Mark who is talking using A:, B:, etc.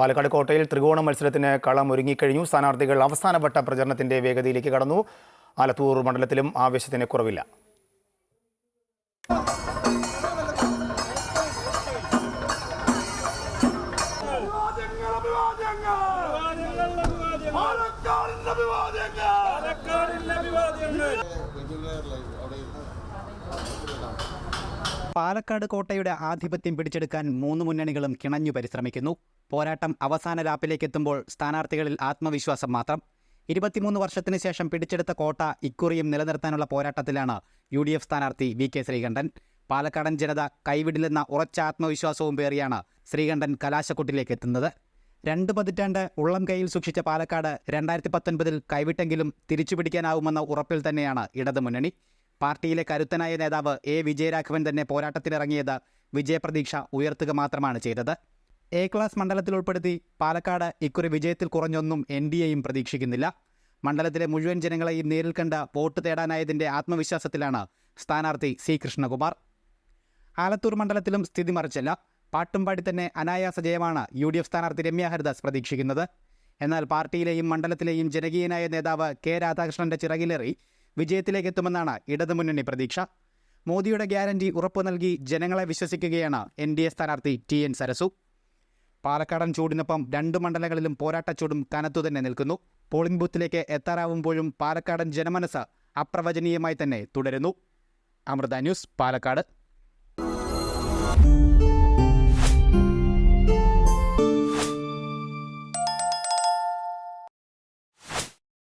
A: പാലക്കാട് കോട്ടയിൽ ത്രികോണ മത്സരത്തിന് കളം ഒരുങ്ങിക്കഴിഞ്ഞു. സ്ഥാനാർത്ഥികൾ അവസാനവട്ട പ്രചരണത്തിന്റെ വേഗതയിലേക്ക് കടന്നു. ആലത്തൂർ മണ്ഡലത്തിലും ആവേശത്തിന് കുറവില്ല.
B: പാലക്കാട് കോട്ടയുടെ ആധിപത്യം പിടിച്ചെടുക്കാൻ മൂന്ന് മുന്നണികളും കിണഞ്ഞു പരിശ്രമിക്കുന്നു. പോരാട്ടം അവസാന ലാപ്പിലേക്ക് എത്തുമ്പോൾ സ്ഥാനാർത്ഥികളിൽ ആത്മവിശ്വാസം മാത്രം. ഇരുപത്തിമൂന്ന് വർഷത്തിന് ശേഷം പിടിച്ചെടുത്ത കോട്ട ഇക്കുറിയും നിലനിർത്താനുള്ള പോരാട്ടത്തിലാണ് യു ഡി എഫ് സ്ഥാനാർത്ഥി വി കെ ശ്രീകണ്ഠൻ. പാലക്കാടൻ ജനത കൈവിടില്ലെന്ന ഉറച്ച ആത്മവിശ്വാസവും പേറിയാണ് ശ്രീകണ്ഠൻ കലാശക്കുട്ടിലേക്ക് എത്തുന്നത്. രണ്ട് പതിറ്റാണ്ട് ഉള്ളം കൈയിൽ സൂക്ഷിച്ച പാലക്കാട് രണ്ടായിരത്തി പത്തൊൻപതിൽ കൈവിട്ടെങ്കിലും തിരിച്ചുപിടിക്കാനാവുമെന്ന ഉറപ്പിൽ തന്നെയാണ് ഇടതുമുന്നണി. പാർട്ടിയിലെ കരുത്തനായ നേതാവ് എ. വിജയരാഘവൻ തന്നെ പോരാട്ടത്തിനിറങ്ങിയത് വിജയപ്രതീക്ഷ ഉയർത്തുക മാത്രമാണ് ചെയ്തത്. എ ക്ലാസ് മണ്ഡലത്തിൽ ഉൾപ്പെടുത്തി പാലക്കാട് ഇക്കുറി വിജയത്തിൽ കുറഞ്ഞൊന്നും എൻ ഡി എയും പ്രതീക്ഷിക്കുന്നില്ല. മണ്ഡലത്തിലെ മുഴുവൻ ജനങ്ങളെയും നേരിൽ കണ്ട് വോട്ട് തേടാനായതിന്റെ ആത്മവിശ്വാസത്തിലാണ് സ്ഥാനാർത്ഥി സി. കൃഷ്ണകുമാർ. ആലത്തൂർ മണ്ഡലത്തിലും സ്ഥിതി മറിച്ചല്ല. പാട്ടുംപാടി തന്നെ അനായാസ ജയമാണ് യു ഡി എഫ് സ്ഥാനാർത്ഥി രമ്യ ഹരിദാസ് പ്രതീക്ഷിക്കുന്നത്. എന്നാൽ പാർട്ടിയിലെയും മണ്ഡലത്തിലെയും ജനകീയനായ നേതാവ് കെ. രാധാകൃഷ്ണന്റെ ചിറകിലേറി വിജയത്തിലേക്ക് എത്തുമെന്നാണ് ഇടതുമുന്നണി പ്രതീക്ഷ. മോദിയുടെ ഗ്യാരണ്ടി ഉറപ്പു നൽകി ജനങ്ങളെ വിശ്വസിക്കുകയാണ് എൻ ഡി എ സ്ഥാനാർത്ഥി ടി എൻ സരസു. പാലക്കാടൻ ചൂടിനൊപ്പം രണ്ട് മണ്ഡലങ്ങളിലും പോരാട്ട ചൂടും കനത്തുതന്നെ നിൽക്കുന്നു. പോളിംഗ് ബൂത്തിലേക്ക് എത്താറാവുമ്പോഴും പാലക്കാടൻ ജനമനസ് അപ്രവചനീയമായി തന്നെ തുടരുന്നു. അമൃത ന്യൂസ് പാലക്കാട്.